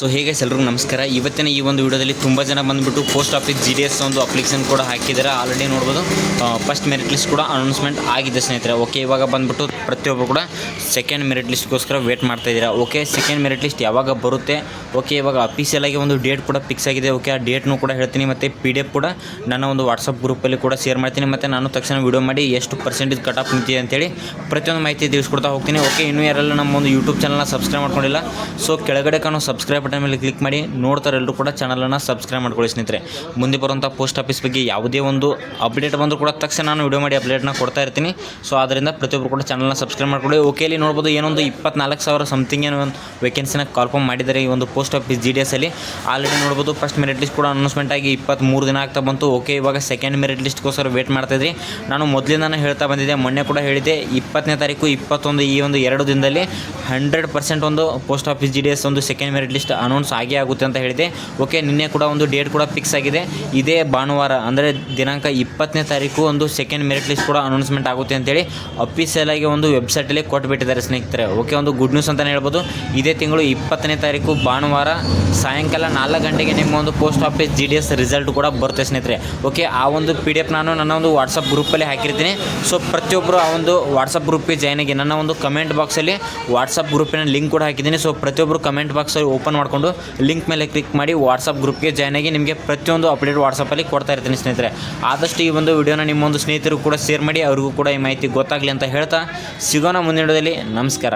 So ಹೇಗೆ ಎಲ್ರಿಗೂ ನಮಸ್ಕಾರ. ಇವತ್ತಿನ ಈ ಒಂದು ವಿಡಿಯೋದಲ್ಲಿ ತುಂಬ ಜನ ಬಂದುಬಿಟ್ಟು post office G D S ಒಂದು ಅಪ್ಲಿಕೇಶನ್ ಕೂಡ ಹಾಕಿದ್ದಾರೆ. ಆಲ್ರೆಡಿ ನೋಡ್ಬೋದು. ಫಸ್ಟ್ ಮೆರಿಟ್ ಲಿಸ್ಟ್ ಕೂಡ ಅನೌನ್ಸ್ಮೆಂಟ್ ಆಗಿದೆ ಸ್ನೇಹಿತರೆ. ಓಕೆ ಇವಾಗ ಬಂದುಬಿಟ್ಟು ಪ್ರತಿಯೊಬ್ಬರು ಕೂಡ ಸೆಕೆಂಡ್ ಮೆರಿಟ್ ಲಿಸ್ಟ್ಗೋಸ್ಕರ ವೇಟ್ ಮಾಡ್ತಾ ಇದ್ದೀರಾ? ಓಕೆ ಸೆಕೆಂಡ್ ಮೆರಿಟ್ ಲಿಸ್ಟ್ ಯಾವಾಗ ಬರುತ್ತೆ? ಓಕೆ ಇವಾಗ ಆಗಿ ಒಂದು ಡೇಟ್ ಕೂಡ ಫಿಕ್ಸ್ ಆಗಿದೆ. ಓಕೆ ಆ ಡೇಟ್ನು ಕೂಡ ಹೇಳ್ತೀನಿ. ಮತ್ತು ಪಿ ಡಿ ಎಫ್ ಕೂಡ ನನ್ನ ಒಂದು ವಾಟ್ಸಪ್ ಗ್ರೂಪಲ್ಲಿ ಕೂಡ ಶೇರ್ ಮಾಡ್ತೀನಿ. ಮತ್ತು ನಾನು ತಕ್ಷಣ ವಿಡಿಯೋ ಮಾಡಿ ಎಷ್ಟು ಪರ್ಸೆಂಟೇಜ್ ಕಟ್ ಆಫ್ ನಿಂತಿದೆ ಅಂತೇಳಿ ಪ್ರತಿಯೊಂದು ಮಾಹಿತಿ ತಿಳಿಸ್ಕೊಡ್ತಾ ಹೋಗ್ತೀನಿ. ಓಕೆ ಇನ್ನೂ ಯಾರೆಲ್ಲ ನಮ್ಮ ಒಂದು ಯೂಟ್ಯೂಬ್ ಚಾನಲ್ನ ಸಬ್ಸ್ಕ್ರೈಬ್ ಮಾಡ್ಕೊಂಡಿಲ್ಲ ಸೊ ಕೆಳಗಡೆ ಕಾಣೋ ಸಬ್ಸ್ಕ್ರೈಬ್ ಬಟನ್ ಮೇಲೆ ಕ್ಲಿಕ್ ಮಾಡಿ ನೋಡ್ತಾರೆ ಎಲ್ಲರೂ ಕೂಡ ಚಾನಲನ್ನು ಸಬ್ಸ್ಕ್ರೈಬ್ ಮಾಡ್ಕೊಳ್ಳಿ ಸ್ನೇಹಿತರೆ. ಮುಂದೆ ಬರುವಂಥ ಪೋಸ್ಟ್ ಆಫೀಸ್ ಬಗ್ಗೆ ಯಾವುದೇ ಒಂದು ಅಪ್ಡೇಟ್ ಬಂದರೂ ಕೂಡ ತಕ್ಷಣ ನಾನು ವಿಡಿಯೋ ಮಾಡಿ ಅಪ್ಡೇಟ್ನ ಕೊಡ್ತಾ ಇರ್ತೀನಿ. ಸೊ ಆದ್ದರಿಂದ ಪ್ರತಿಯೊಬ್ಬರು ಕೂಡ ಚಾನಲ್ನ ಸಬ್ಸ್ಕ್ರೈಬ್ ಮಾಡ್ಕೊಳ್ಳಿ. ಓಕೆ ಇಲ್ಲಿ ನೋಡ್ಬೋದು ಏನೊಂದು ಇಪ್ಪತ್ನಾಲ್ಕು ಸಾವಿರ ಸಮಥಿಂಗ್ ಏನೋ ಒಂದು ವೇಕೆನ್ಸಿನ ಕಾಲ್ಫಾರ್ಮ್ ಮಾಡಿದ್ದಾರೆ ಈ ಒಂದು post office G D S ಅಲ್ಲಿ. ಆಲ್ರೆಡಿ ನೋಡ್ಬೋದು ಫಸ್ಟ್ ಮೆರಿಟ್ ಲಿಸ್ಟ್ ಕೂಡ ಅನೌನ್ಸ್ಮೆಂಟ್ ಆಗಿ ಇಪ್ಪತ್ತ್ಮೂರು ದಿನ ಆಗ್ತಾ ಬಂತು. ಓಕೆ ಇವಾಗ ಸೆಕೆಂಡ್ ಮೆರಿಟ್ ಲಿಸ್ಟ್ಗೋಸ್ಕರ ವೇಟ್ ಮಾಡ್ತಾಯಿದ್ರಿ ನಾನು ಮೊದಲಿಂದಾನೇ ಹೇಳ್ತಾ ಬಂದಿದ್ದೆ, ಮೊನ್ನೆ ಕೂಡ ಹೇಳಿದ್ದೆ, ಇಪ್ಪತ್ತನೇ ತಾರೀಕು ಇಪ್ಪತ್ತೊಂದು ಈ ಒಂದು ಎರಡು ದಿನದಲ್ಲಿ ಹಂಡ್ರೆಡ್ ಪರ್ಸೆಂಟ್ ಒಂದು ಪೋಸ್ಟ್ ಆಫೀಸ್ ಜಿ ಎಸ್ ಒಂದು ಸೆಕೆಂಡ್ ಮೆರಿಟ್ ಲಿಸ್ಟ್ ಅನೌನ್ಸ್ ಆಗೇ ಆಗುತ್ತೆ ಅಂತ ಹೇಳಿದೆ. ಓಕೆ ನಿನ್ನೆ ಕೂಡ ಒಂದು ಡೇಟ್ ಕೂಡ ಫಿಕ್ಸ್ ಆಗಿದೆ. ಇದೇ ಭಾನುವಾರ, ಅಂದರೆ ದಿನಾಂಕ ಇಪ್ಪತ್ತನೇ ತಾರೀಕು ಒಂದು ಸೆಕೆಂಡ್ ಮೆರಿಟ್ ಲಿಸ್ಟ್ ಕೂಡ ಅನೌನ್ಸ್ಮೆಂಟ್ ಆಗುತ್ತೆ ಅಂತೇಳಿ ಆಗಿ ಒಂದು ವೆಬ್ಸೈಟಲ್ಲಿ ಕೊಟ್ಬಿಟ್ಟಿದ್ದಾರೆ ಸ್ನೇಹಿತರೆ. ಓಕೆ ಒಂದು ಗುಡ್ ನ್ಯೂಸ್ ಅಂತಲೇ ಹೇಳ್ಬೋದು. ಇದೇ ತಿಂಗಳು ಇಪ್ಪತ್ತನೇ ತಾರೀಕು ಭಾನುವಾರ ಸಾಯಂಕಾಲ ನಾಲ್ಕು ಗಂಟೆಗೆ ನಿಮ್ಮ ಒಂದು post office G D S result ಕೂಡ ಬರುತ್ತೆ ಸ್ನೇಹಿತರೆ. ಓಕೆ ಆ ಒಂದು ಪಿ ಡಿ ಎಫ್ ನಾನು ನನ್ನ ಒಂದು ವಾಟ್ಸಪ್ ಗ್ರೂಪಲ್ಲಿ ಹಾಕಿರ್ತೀನಿ. ಸೊ ಪ್ರತಿಯೊಬ್ಬರು ಆ ಒಂದು ವಾಟ್ಸಪ್ ಗ್ರೂಪಿಗೆ ಜಾಯ್ನ್ ಆಗಿ ನನ್ನ ಒಂದು ಕಮೆಂಟ್ ಬಾಕ್ಸಲ್ಲಿ ವಾಟ್ಸಪ್ ಗ್ರೂಪಿನ ಲಿಂಕ್ ಕೂಡ ಹಾಕಿದ್ದೀನಿ. ಸೊ ಪ್ರತಿಯೊಬ್ಬರು ಕಮೆಂಟ್ ಬಾಕ್ಸಲ್ಲಿ ಓಪನ್ ಮಾಡಿಕೊಂಡು ಲಿಂಕ್ ಮೇಲೆ ಕ್ಲಿಕ್ ಮಾಡಿ ವಾಟ್ಸಪ್ ಗ್ರೂಪ್ಗೆ ಜಾಯ್ನ್ ಆಗಿ ನಿಮಗೆ ಪ್ರತಿಯೊಂದು ಅಪ್ಡೇಟ್ ವಾಟ್ಸಪ್ಪಲ್ಲಿ ಕೊಡ್ತಾ ಇರ್ತೀನಿ ಸ್ನೇಹಿತರೆ. ಆದಷ್ಟು ಈ ಒಂದು ವಿಡಿಯೋನ ನಿಮ್ಮ ಒಂದು ಸ್ನೇಹಿತರು ಕೂಡ ಶೇರ್ ಮಾಡಿ ಅವ್ರಿಗೂ ಕೂಡ ಈ ಮಾಹಿತಿ ಗೊತ್ತಾಗಲಿ ಅಂತ ಹೇಳ್ತಾ, ಸಿಗೋಣ ಮುಂದಿನ ವಿಡಿಯೋದಲ್ಲಿ ನಮಸ್ಕಾರ.